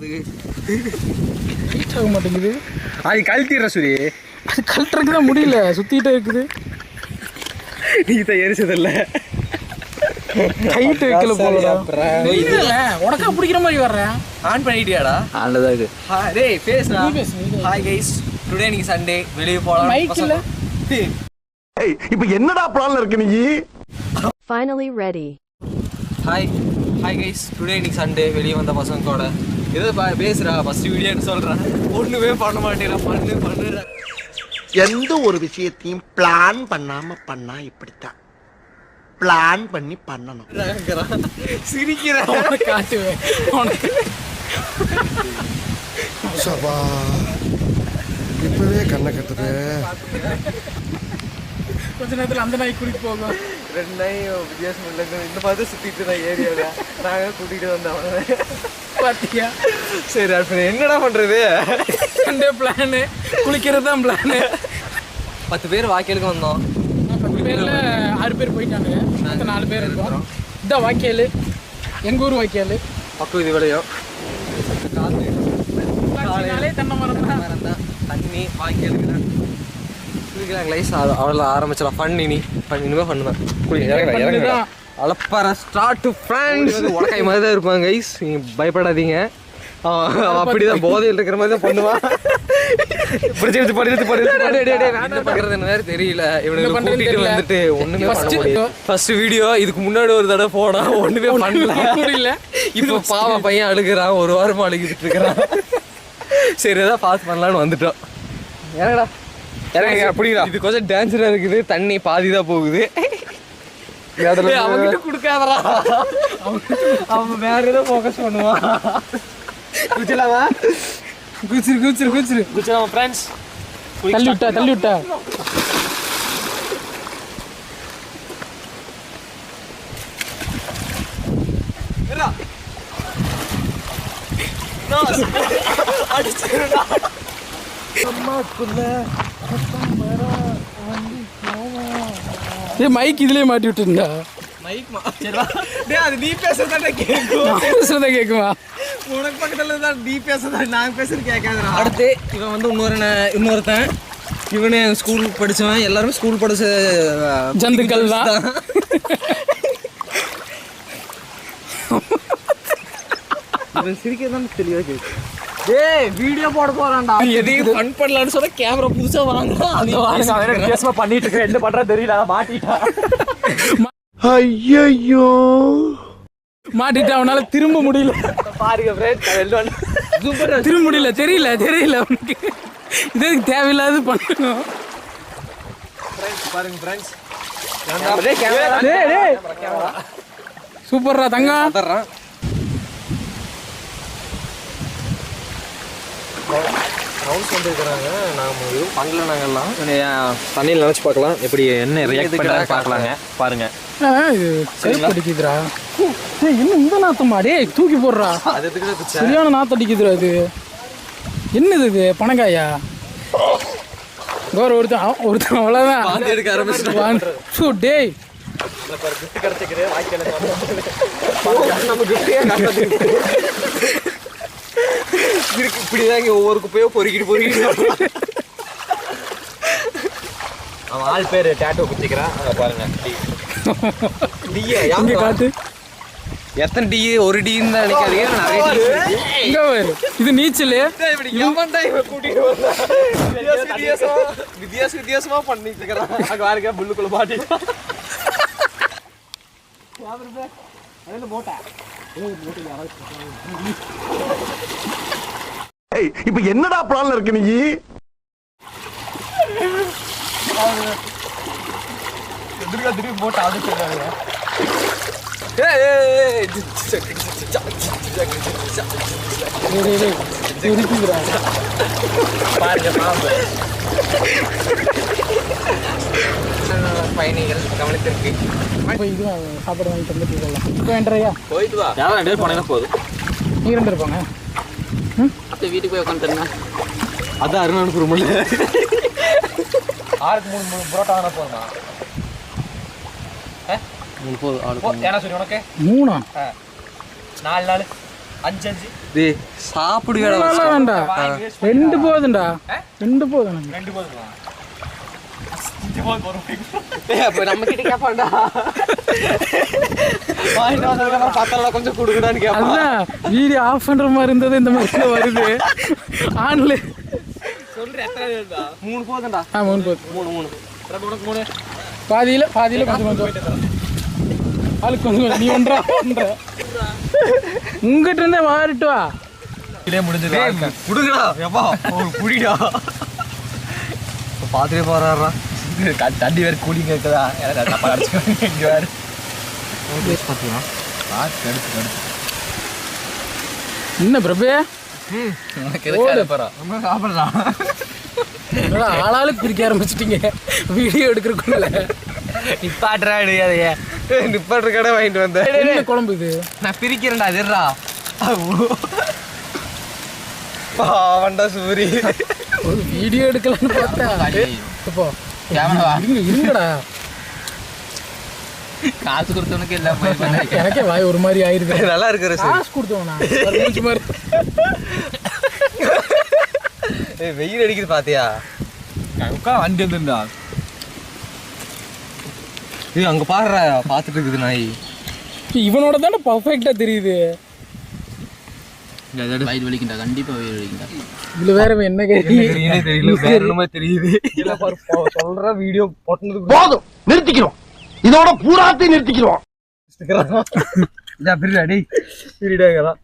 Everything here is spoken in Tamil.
போகிறதுக்கு ஹீட் ஆக மாட்டேங்குது அது கழட்டிடுற சுரி. அது கழட்டுறதுக்கு தான் முடியல. சுத்திட்டே இருக்குது. நீ தான் எரிச்சதில்ல. டைட் வைக்கல போலடா. இல்ல உனக்கா பிடிக்கிற மாதிரி வர்றேன் ஆன் பண்ணிட்டியாடா? நல்லதாக இருக்கு ஹாய் டேய் பேசுடா. ஹாய் கைஸ் டுடே இன்னைக்கு சண்டே வெளியே போலாம். மைக் இல்ல. ஏய் இப்போ என்னடா பிளான்ல இருக்கு நீ? Finally ready. Hi hi guys today இன்னைக்கு சண்டே வெளியே வந்த பசங்க கூட. ஏதோ பா- பேசுறா ஃபர்ஸ்ட் வீடியோன்னு சொல்றேன் ஒண்ணுமே பண்ண மாட்டேங்கிறா பண்ணு பண்ணுற. எந்த ஒரு விஷயத்தையும் பிளான் பண்ணாம பண்ணா இப்படித்தான். பிளான் பண்ணி பண்ணணும். சிரிக்கிறேன் காட்டுவேன். உனக்கு. சபா இப்பவே கண்ணை கட்டுது. கொஞ்ச நேரத்துல அந்த நாய் குடிக்க போகும். ரெண்டு நாயும் வித்தியாசம் இல்லை இந்த மாதிரி சுத்திட்டு தான் ஏரியாவில் நாங்க கூட்டிட்டு வந்தவன. பாத்தியா? சரி அப்புறம் என்னடா பண்றது? சண்டே பிளானு குளிக்கிறது தான் பிளானு பத்து பேர் வாக்கியலுக்கு வந்தோம். பத்து பேர்ல ஆறு பேர் போயிட்டாங்க. மொத்தம் நாலு பேர் இருக்கோம். இதான் வாக்கியால் எங்க ஊர் வாக்கியால் பக்கம் இது விளையும் தென்னை மரம் தான். தண்ணி வாக்கியலுக்கு தான். குளிக்கிறாங்க லைஸ் அவ்வளோ ஆரம்பிச்சிடலாம். ஃபன் இனி. ஃபன் இனிமே ஃபன் தான் குளி தான். அலப்பார ஸ்டார்ட் டு ஃப்ரெண்ட்ஸ் உலகாய் மாதிரி தான் இருப்பாங்க கைஸ் நீங்கள் பயப்படாதீங்க. அவன் அப்படிதான் போதையில் இருக்கிற மாதிரி தான் பண்ணுவான். பிடிச்சி எடுத்து படி எடுத்து படி என்ன வேற தெரியல. இவனுக்கு கூட்டிட்டு. வந்துட்டு ஒண்ணுமே பண்ண முடியல. ஃபர்ஸ்ட் வீடியோ இதுக்கு முன்னாடி ஒரு தடவை போனா ஒண்ணுமே பண்ணல. முடியல. இப்போ பாவம் பையன் அழுகுறான் ஒரு வாரமா அழுகிட்டு இருக்கிறான். சரி ஏதாவது பாஸ் பண்ணலாம்னு வந்துட்டோம். இறங்கடா. இறங்க அப்படிடா இது கொஞ்சம் டேஞ்சரா இருக்குது. தண்ணி பாதி தான் போகுது. ஏய், அவன்கிட்ட கொடுக்காதடா. அவன் வேற ஏதோ ஃபோக்கஸ் பண்ணுவான். குச்சலாமா? குச்சிரு குச்சிரு குச்சிரு. குச்சலாமா ஃப்ரெண்ட்ஸ் தள்ளி விட்டா தள்ளி விட்டா. ஏ மைக் இதுலயே மாட்டி விட்டுருந்தா மைக் டேய் அது நீ பேசுறதா கேக்கும். பேசுறத கேக்குமா? உனக்கு பக்கத்துல தான் நீ பேசுறதா? நான் பேசுறது கேட்காதுடா. அடுத்து இவன் வந்து இன்னொரு இன்னொருத்தன். இவனே ஸ்கூல் படிச்சவன். எல்லாருமே ஸ்கூல் படிச்ச ஜந்துக்கள் தான். இவன் சிரிக்கிறதான் தெளிவா கேக்கு. டேய் வீடியோ போட போறான்டா. எதையும் ஃபன் பண்ணலாம்னு சொன்னா கேமரா புதுசா வாங்குறான் அது வித்தியாசமா பண்ணிட்டு இருக்கேன். என்ன பண்றா தெரியல மாட்டிட்டா. ஐயோ மாட்டிட்டு அவனால திரும்ப முடியல. பாருங்க ஃப்ரெண்ட் திரும்ப முடியல தெரியல தெரியல அவனுக்கு. இதுக்கு தேவையில்லாத பண்ணணும்? பாருங்க ஃப்ரெண்ட்ஸ் சூப்பர்ரா தங்கம். ரவுண்ட்ஸ் எதுவும் பண்ணல தண்ணியில் நினச்சி பார்க்கலாம் எப்படி என்ன ரியாக்ட் பண்றாங்க பார்க்கலாங்க பாருங்க. அடிக்குதுடா இன்னும் இந்த நாத்தமா டேய் தூக்கி போடுறா சரியான நாத்தம் அடிக்குதுடா இது என்னது இது பனங்காயா கோர் ஒருத்தன் ஒருத்தன் அவ்வளோதான் வாந்தி எடுக்க ஆரம்பிச்சிட்டு டேய் நம்ம கிட்டே இப்படிதான் இங்க ஒவ்வொரு குப்பையோ பொறுக்கிட்டு பொறுக்கிட்டு. அவன் ஆள் பேர் டேட்டோ குத்திக்கிறான். அங்க பாருங்க. டீயே இங்க காட்டு. எத்தனை டீ? ஒரு டீன்னு தான் நினைக்காதீங்க. நிறைய டீ பாரு. இது நீச்சல்? வித்தியாச வித்தியாசமா வித்தியாச வித்தியாசமா பண்ணிட்டு இருக்கிறான் அங்க பாருங்க புல்லுக்குள்ள மாட்டி ஏய் இப்போ என்னடா பிளான்ல இருக்கு நீ திரும்பி போட்டு அது சொல்றாங்க பயணிகள் கவனித்திருக்கு இது சாப்பாடு வாங்கி தந்துட்டு இருக்கலாம் இப்போ வேண்டறையா போயிட்டு வா பேர் போனீங்கன்னா போதும் நீ ரெண்டு இருப்பாங்க வீட்டுக்கு போய் உட்காந்துருந்தா அதான் அருண் ஆளுக்கு மூணு மூணு புரோட்டா வாங்கினா போதுமா? மூணு போதும் போ, ஏன்னா சொல்லி உனக்கு? மூணா? நாலு நாள் அஞ்சு அஞ்சு. டேய் சாப்பிடுவேடா வேண்டாம் ரெண்டு போதும்டா. ரெண்டு போதும் ரெண்டு போதுமா அஞ்சு போது ஒரு டேய் அப்ப நம்ம கிட்ட கேப்பான்டா. வாங்கிட்டு வந்ததுக்கப்புறம் பத்தல கொஞ்சம் கொடுக்குடான்னு கேப்பான். வீடியோ ஆஃப் பண்ற மாதிரி இருந்தது இந்த மாதிரி வருது. ஆன்ல. மூணு போதும்டா. ஆ மூணு போதும். மூணு மூணு. உனக்கு மூணு. பாதியில பாதியில கொஞ்சம் கொஞ்சம். ஆளுக்கு கொஞ்சம் கொஞ்சம். நீ ஒன்றா ஒன்றா. உங்ககிட்ட இருந்தே வாரிட்டு வா. இதே முடிஞ்சது டேய் குடுங்கடா எப்பா ஒரு புடிடா பாத்துட்டே போறாரா தண்ணி வேற கூலிங்க இருக்குதா? யாராவது தப்பா அடிச்சுக்கோங்க இங்க வேற. பாத்தீங்களா பார்த்து கடுத்து கடுத்து என்ன பிரபு? ஆளாளுக்கு பிரிக்க ஆரம்பிச்சிட்டீங்க. வீடியோ எடுக்கிறதுக்குள்ள. நிப்பாட்டுறா அதைய நிப்பாட்டுற கடை வாங்கிட்டு வந்தேன் குழம்பு இது? நான் பிரிக்கிறேன்டா அதுடா பாவண்டா சூரி. ஒரு வீடியோ எடுக்கலாம்னு பார்த்தா இப்போ இருங்கடா. காசு கொடுத்தவனுக்கு எல்லாம் எனக்கே வாய் ஒரு மாதிரி ஆயிருது நல்லா இருக்கிற சரி. காசு கொடுத்தவனா ஏய், வெயில் அடிக்குது பாத்தியா? உட்கா வண்டி வந்துருந்தா. ஏய் அங்க பாருடா பாத்துட்டு இருக்குது நாய். இவனோட தானே பர்ஃபெக்டா தெரியுது. வயிறு வலிக்கிண்டா கண்டிப்பா வயிறு வலிக்கிண்டா இதுல வேற இவன் என்ன கேள்வி தெரியல தெரியல வேற என்னமோ தெரியுது. சொல்ற வீடியோ போட்டதுக்கு போதும் நிறுத்திக்கிறோம். இதோட பூராத்தையும் நிறுத்திக்கிறோம். பிரிடா டேய். பிரிடாங்கலாம்